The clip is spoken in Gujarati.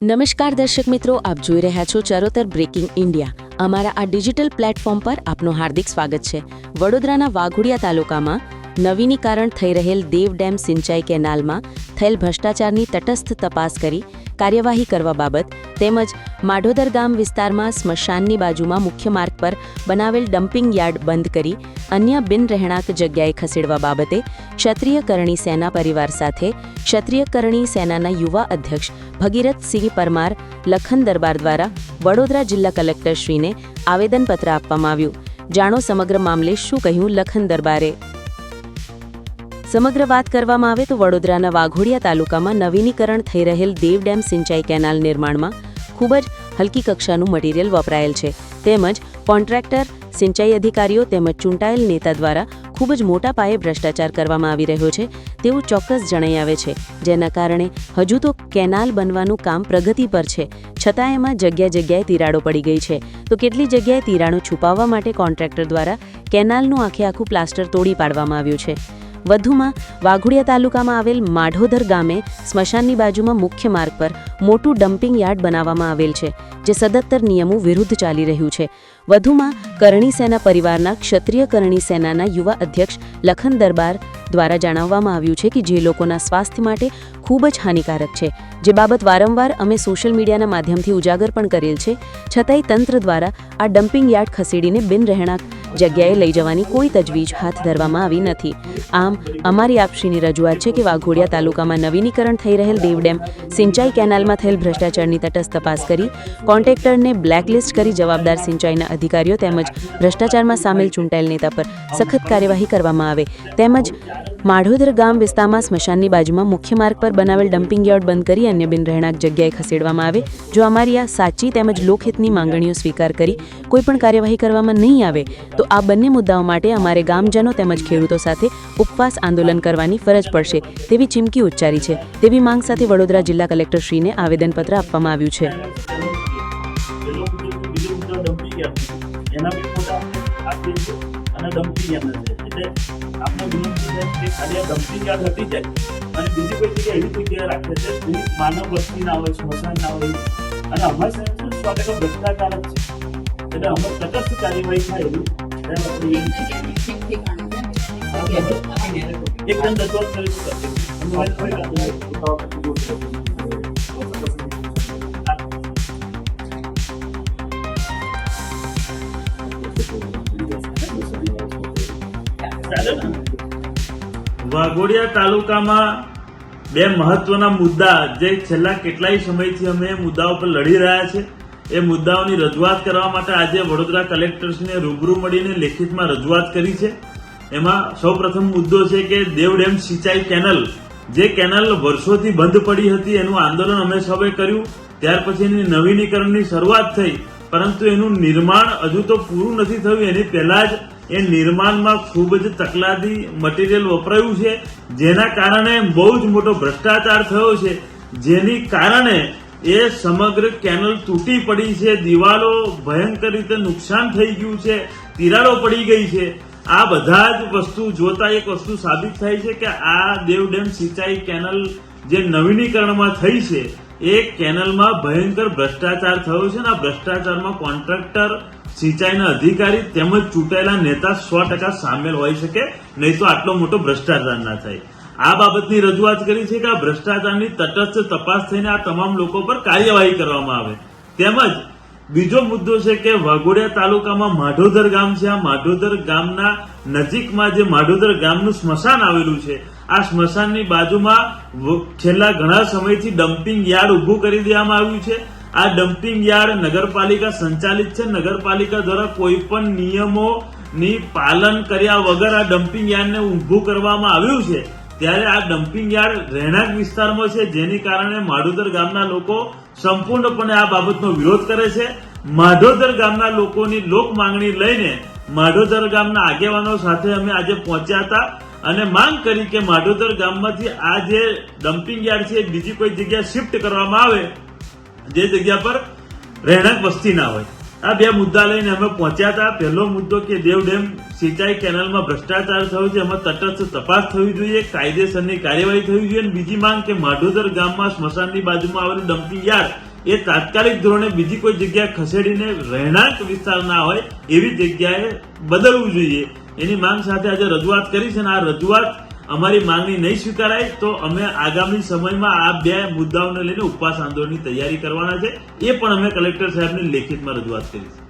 નમસ્કાર દર્શક મિત્રો, આપ જોઈ રહ્યા છો ચરોતર બ્રેકિંગ ઇન્ડિયા અમારા આ ડિજિટલ પ્લેટફોર્મ પર આપનું હાર્દિક સ્વાગત છે. વડોદરાના વાઘોડિયા તાલુકામાં નવીનીકરણ થઈ રહેલ દેવ ડેમ સિંચાઈ કેનાલમાં થયેલ ભ્રષ્ટાચારની તટસ્થ તપાસ કરી કાર્યવાહી કરવા બાબત તેમજ માઢોદર ગામ વિસ્તારમાં સ્મશાનની બાજુમાં મુખ્ય માર્ગ પર બનાવેલ ડમ્પિંગ યાર્ડ બંધ કરી અન્ય બિન રહેણાંક જગ્યાએ ખસેડવા બાબતે ક્ષત્રિય કરણી સેના પરિવાર સાથે ક્ષત્રિય કરણી સેનાના યુવા અધ્યક્ષ ભગીરથસિંહ પરમાર લખન દરબાર દ્વારા વડોદરા જિલ્લા કલેક્ટરશ્રીને આવેદનપત્ર આપવામાં આવ્યું. જાણો સમગ્ર મામલે શું કહ્યું લખન દરબારે? સમગ્ર વાત કરવામાં આવે તો વડોદરાના વાઘોડિયા તાલુકામાં નવીનીકરણ થઈ રહેલ દેવ ડેમ સિંચાઈ કેનાલ નિર્માણમાં ખૂબ જ હલકી કક્ષાનું મટીરીયલ વપરાયેલ છે. તેમજ કોન્ટ્રાક્ટર, સિંચાઈ અધિકારીઓ તેમજ ચૂંટાયેલ નેતા દ્વારા ખૂબ જ મોટા પાયે ભ્રષ્ટાચાર કરવામાં આવી રહ્યો છે, તેવું ચોક્કસ જણાઈ આવે છે. જેના કારણે હજુ તો કેનાલ બનવાનું કામ પ્રગતિ પર છે. છતાં એમાં જગ્યા જગ્યાએ તિરાડો પડી ગઈ છે. તો કેટલી જગ્યાએ તિરાડો છુપાવવા માટે કોન્ટ્રાક્ટર દ્વારા કેનાલનું આખે આખું પ્લાસ્ટર તોડી પાડવામાં આવ્યું છે? વધુમાં, વાઘોડિયા તાલુકામાં આવેલ માઢોદર ગામે સ્મશાનની બાજુમાં મુખ્ય માર્ગ પર મોટું ડમ્પિંગ યાર્ડ બનાવવામાં આવેલ છે, જે સદત્તર નિયમો વિરુદ્ધ ચાલી રહ્યું છે. વધુમાં, કરણી સેના પરિવારના ક્ષત્રિય કરણી સેનાના યુવા અધ્યક્ષ લખન દરબાર દ્વારા જણાવવામાં આવ્યું છે કે જે લોકોના સ્વાસ્થ્ય માટે ખૂબ જ હાનિકારક છે. જે બાબત વારંવાર અમે સોશિયલ મીડિયાના માધ્યમથી ઉજાગર પણ કરેલ છે, છતાંય તંત્ર દ્વારા આ ડમ્પિંગ યાર્ડ ખસેડીને બિન રહેણાંક જગ્યાએ લઈ જવાની કોઈ તજવીજ હાથ ધરવામાં આવી નથી. આમ, અમારી આપશીની રજૂઆત છે કે વાઘોડિયા તાલુકામાં નવીનીકરણ થઈ રહેલ દેવડેમ સિંચાઈ કેનાલમાં થયેલ ભ્રષ્ટાચારની તટસ્થ તપાસ કરી કોન્ટ્રાક્ટરને બ્લેકલિસ્ટ કરી જવાબદાર સિંચાઈના અધિકારીઓ તેમજ ભ્રષ્ટાચારમાં સામેલ ચૂંટાયેલ નેતા પર સખત કાર્યવાહી કરવામાં આવે. તેમજ માઢોદર ગામ વિસ્તારમાં સ્મશાનની બાજુમાં મુખ્ય માર્ગ પર બનાવેલ ડમ્પિંગ યાર્ડ બંધ કરી અન્ય બિન રહેણાંક જગ્યાએ ખસેડવામાં આવે, જો અમારી આ સાચી તેમજ લોકહિતની માંગણીઓ સ્વીકાર કરી કોઈપણ કાર્યવાહી કરવામાં નહીં આવે, તો આ બંને મુદ્દાઓ માટે અમારે ગામજનો તેમજ ખેડૂતો સાથે ઉપવાસ આંદોલન કરવાની ફરજ પડશે તેવી ચીમકી ઉચ્ચારી છે. તેવી માંગ સાથે વડોદરા જિલ્લા કલેક્ટરશ્રીને આવેદનપત્ર આપવામાં આવ્યું છે. એના બી મોટા આપી અને ડમ્પિંગ છે. એટલે આપણે વિનંતી છે કે ડમ્પિંગ યાર્ડ હતી જાય અને બીજી કોઈ જગ્યાએ એવી જગ્યાએ રાખે છે કોઈ માનવ વસ્તી ના હોય, સ્મશાન ના હોય, અને અમારી સાહેબ શું સો ટકા ભ્રષ્ટાચાર છે એટલે અમે તટસ્થ કાર્યવાહી થાય એવું આપણે એકદમ રજૂઆત કરીશું અમે વાઘોડિયા તાલુકામાં બે મહત્વના મુદ્દા જે છેલ્લા કેટલાય સમયથી અમે મુદ્દાઓ પર લડી રહ્યા છે. એ મુદ્દાઓની રજૂઆત કરવા માટે આજે વડોદરા કલેક્ટર્સને રૂબરૂ મળીને લેખિતમાં રજૂઆત કરી છે. એમાં સૌપ્રથમ મુદ્દો છે કે દેવ ડેમ સિંચાઈ કેનલ, જે કેનલ વર્ષોથી બંધ પડી હતી, એનું આંદોલન અમે સૌએ કર્યું. ત્યાર પછી એની નવીનીકરણની શરૂઆત થઈ, પરંતુ એનું નિર્માણ હજુ તો પૂરું નથી થયું. એની પહેલાં જ એ નિર્માણમાં ખૂબ જ તકલાદી મટીરિયલ વપરાયું છે, જેના કારણે બહુ જ મોટો ભ્રષ્ટાચાર થયો છે. જેની કારણે એ સમગ્ર કેનલ તૂટી પડી છે, દિવાલો ભયંકર રીતે નુકસાન થઈ ગયું છે, તિરાડો પડી ગઈ છે. આ બધા જ વસ્તુ જોતા એક વસ્તુ સાબિત થાય છે કે આ દેવ ડેમ સિંચાઈ કેનલ જે નવીનીકરણમાં થઈ છે, એ કેનલમાં ભયંકર ભ્રષ્ટાચાર થયો છે અને આ ભ્રષ્ટાચારમાં કોન્ટ્રાક્ટર સિંચાઈના અધિકારી તેમજ ચૂંટાયેલા નેતા સો ટકા સામેલ હોઈ શકે, નહીં તો આટલો મોટો ભ્રષ્ટાચાર ના થાય. આ બાબતની રજૂઆત કરી છે કે આ ભ્રષ્ટાચારની તટસ્થ તપાસ થઈને આ તમામ લોકો પર કાર્યવાહી કરવામાં આવે. તેમજ બીજો મુદ્દો છે કે વાઘોડિયા તાલુકામાં માઢોદર ગામ છે. આ માઢોદર ગામના નજીકમાં જે માઢોદર ગામનું સ્મશાન આવેલું છે, આ સ્મશાનની બાજુમાં છેલ્લા ઘણા સમયથી ડમ્પિંગ યાર્ડ ઊભું કરી દેવામાં આવ્યું છે. આ ડમ્પિંગ યાર્ડ નગરપાલિકા સંચાલિત છે. નગરપાલિકા દ્વારા કોઈ પણ નિયમોની પાલન કર્યા વગર આ ડમ્પિંગ યાર્ડને ઊભું કરવામાં આવ્યું છે. ત્યારે આ ડમ્પિંગ યાર્ડ રહેણાંક વિસ્તારમાં છે. જેની કારણે માઢોદર ગામના લોકો સંપૂર્ણપણે આ બાબતનો વિરોધ કરે છે. માઢોદર ગામના લોકોની લોક માંગણી લઈને માઢોદર ગામના આગેવાનો સાથે અમે આજે પહોંચ્યા હતા અને માંગ કરી કે માઢોદર ગામમાંથી આ જે ડમ્પિંગ યાર્ડ છે બીજી કોઈ જગ્યા શિફ્ટ કરવામાં આવે જે જગ્યા પર રહેણાંક વસ્તી ના હોય. આ બે મુદ્દા લઈને અમે પહોંચ્યા હતા. પહેલો મુદ્દો કે દેવ ડેમ સિંચાઈ કેનાલમાં ભ્રષ્ટાચાર થયો છે, એમાં તટસ્થ તપાસ થવી જોઈએ, કાયદેસરની કાર્યવાહી થવી જોઈએ અને બીજી માંગ કે માઢોદર ગામમાં સ્મશાનની બાજુમાં આવેલું ડમ્પિંગ યાર્ડ એ તાત્કાલિક ધોરણે બીજી કોઈ જગ્યાએ ખસેડીને રહેણાંક વિસ્તાર ના હોય, એવી જગ્યાએ બદલવું જોઈએ. એની માંગ સાથે આજે રજૂઆત કરી છે અને આ રજૂઆત અમારી માંગણી નહીં સ્વીકારાય તો અમે આગામી સમયમાં આ બે મુદ્દાઓને લઈને ઉપવાસ આંદોલનની તૈયારી કરવાના છે. એ પણ અમે કલેક્ટર સાહેબને લેખિતમાં રજૂઆત કરી છે